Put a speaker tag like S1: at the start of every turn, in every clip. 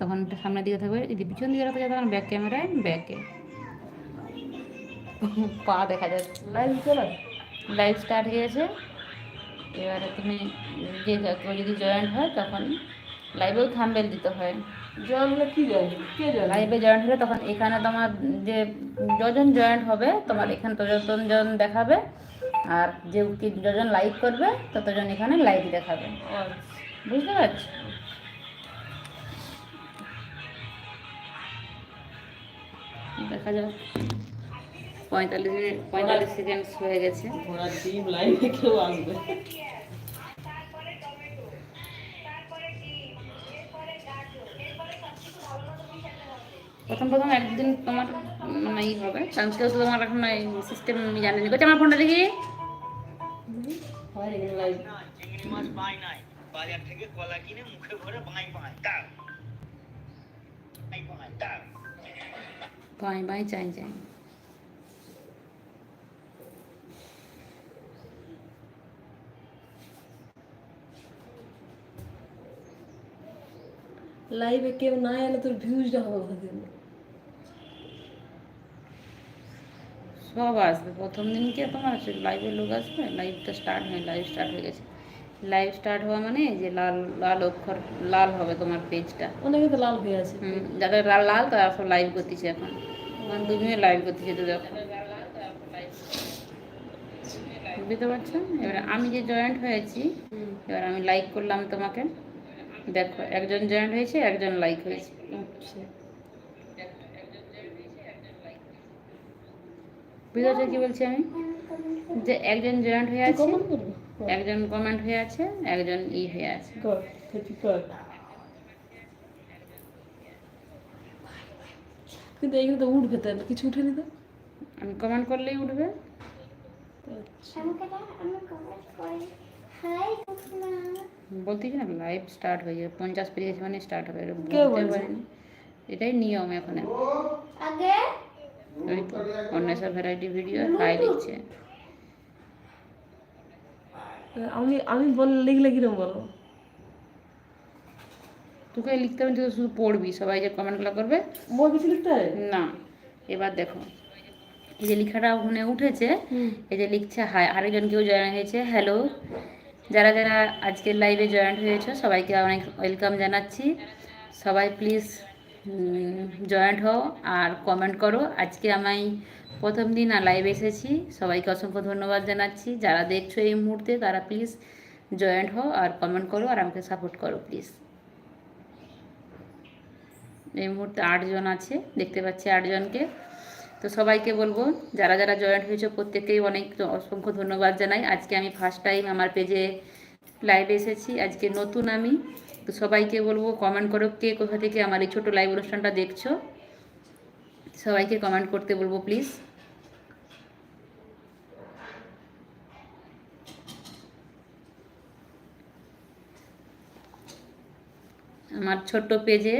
S1: তখন সামনের দিকে থাকবে। যদি পিছন দিকে রাখতে চাও তখন ব্যাক ক্যামেরায় ব্যাকে পা দেখা যাচ্ছে।
S2: লাইভ চলে।
S1: লাইভ স্টার্ট হয়ে গেছে। এবারে তুমি যে কেউ যদি জয়েন্ট হয় তখন লাইভেও থাম্বেল দিতে হয়। লাইভে জয়েন্ট হলে তখন এখানে তোমার যে যজন জয়েন্ট হবে তোমার এখানে ততজন জন দেখাবে। আর যে যজন লাইক করবে ততজন এখানে লাইক দেখাবে। বুঝতে পারছ? দেখা যাক। পঁয়তাল্লিশ মিনিট পঁয়তাল্লিশ সেকেন্ড হয়ে গেছে।
S2: ঘোড়ার লাইভে কেউ আসবে
S1: প্রথম প্রথম একদিন তোমার মানে ই হবে। কারণ কেউ তো তোমার এখন এই সিস্টেম জানেনি করছে আমার ফোনটা দেখি?
S2: হয় এখানে লাইভ
S3: চিংড়ি মাছ পাই নাই। বাজার থেকে কলা কিনে মুখে ভরে বাঁই বাঁই। তার বাঁই বাঁই তার
S1: বাই বাই চাই চাই
S2: লাইভে কেউ না এলে তোর ভিউজটা হবে কোথা থেকে
S1: সব আসবে। প্রথম দিনকে তোমার লাইভের লোক আসবে? লাইভটা স্টার্ট হয় লাইভ স্টার্ট হয়ে গেছে। লাইভ স্টার্ট হওয়া মানে এই যে লাল লাল অক্ষর লাল হবে তোমার পেজটা
S2: অনেকে তো লাল হয়ে আছে।
S1: হুম, যাদের লাল লাল তারা সব লাইভ করতেছে এখন এখন। দুজনে লাইভ করতেছে তো দেখো বুঝতে পারছ এবার আমি যে জয়েন্ট হয়েছি এবার আমি লাইক করলাম তোমাকে। দেখো একজন জয়েন্ট হয়েছে একজন লাইক হয়েছে।
S2: আচ্ছা।
S1: বুঝতে পারছ কি বলছি আমি? যে একজন জয়েন্ট হয়ে আছে একজন কমেন্ট হয়ে আছে একজন ই হয়ে আছে
S2: কর হ্যাপি কর কিন্তু এইগুলো তো উঠবে তাহলে। কিছু উঠেনি তো?
S1: আমি কমেন্ট করলেই উঠবে।
S2: আচ্ছা।
S1: বলতেছি না লাইভ স্টার্ট হয়ে যাবে। পঞ্চাশ পেরিয়ে গেছে মানে স্টার্ট হবে।
S2: কে
S1: বলতে পারিনি এটাই নিয়ম এখন।
S4: আগে?
S1: ওই তো অন্বেষা ভ্যারাইটি ভিডিও হাই লিখছে
S2: আমি আমি বল লিখলে কিরম বলব
S1: তোকে লিখতে হবে তুই শুধু পড়বি সবাই যে কমেন্টগুলো করবে।
S2: বই কিছু লিখতে হয়
S1: না এবার দেখো এই যে লেখাটা ওখানে উঠেছে এই যে লিখছে হাই আরেকজন কেউ জয়েন হয়েছে হ্যালো যারা যারা আজকের লাইভে জয়েন্ট হয়েছে সবাইকে অনেক ওয়েলকাম জানাচ্ছি। সবাই প্লিজ জয়েন্ট হও আর কমেন্ট করো। আজকে আমি প্রথম দিন লাইভে এসেছি। সবাইকে অসংখ্য ধন্যবাদ জানাচ্ছি। যারা দেখছ এই মুহূর্তে তারা প্লিজ জয়েন্ট হও আর কমেন্ট করো আর আমাকে সাপোর্ট করো প্লিজ এই মুহূর্তে আটজন আছে, দেখতে পাচ্ছি আটজনকে। তো সবাইকে বলব, যারা যারা জয়েন্ট হয়েছে, প্রত্যেককেই অনেক অসংখ্য ধন্যবাদ জানাই। আজকে আমি ফার্স্ট টাইম আমার পেজে লাইভে এসেছি, আজকে নতুন আমি। তো সবাইকে বলব কমেন্ট করো কে কোথা থেকে আমার এই ছোটো লাইভ অনুষ্ঠানটা দেখছ। সবাইকে কমেন্ট করতে বলব প্লিজ আমার ছোট্ট পেজে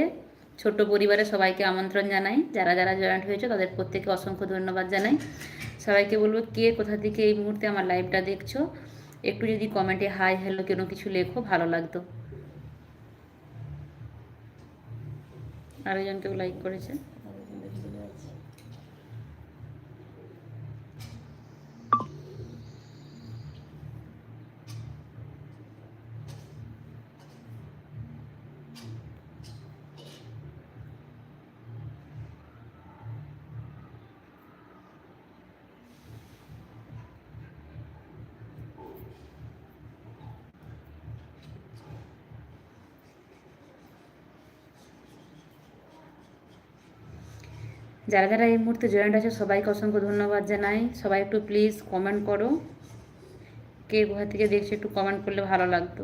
S1: ছোট্ট পরিবারে সবাইকে আমন্ত্রণ জানাই। যারা যারা জয়েন্ট হয়েছে, তাদের প্রত্যেকে অসংখ্য ধন্যবাদ জানাই। সবাইকে বলব কে কোথা থেকে এই মুহূর্তে আমার লাইভটা দেখছ? একটু যদি কমেন্টে হাই হ্যালো কোনো কিছু লেখো, ভালো লাগতো। আরেকজনকেও লাইক করেছে। যারা যারা এই মুহূর্তে জয়েন্ট আছে, সবাইকে অসংখ্য ধন্যবাদ জানাই। সবাই একটু প্লিজ কমেন্ট করো। কে কোথা থেকে দেখছে একটু কমেন্ট করলে ভালো লাগতো।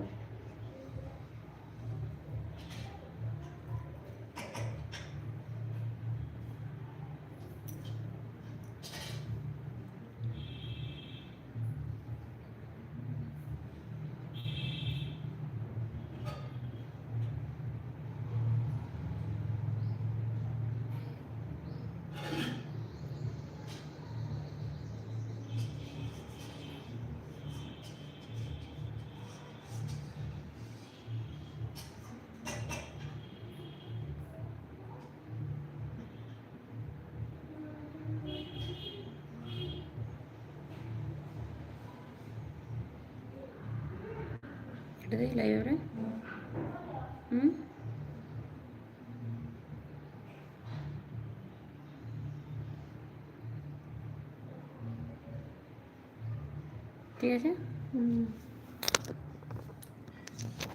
S1: কেটে দিই লাইভে হুম ঠিক আছে
S2: হুম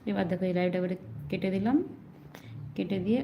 S1: এবার দেখো এই লাইভটা এবারে কেটে দিলাম কেটে দিয়ে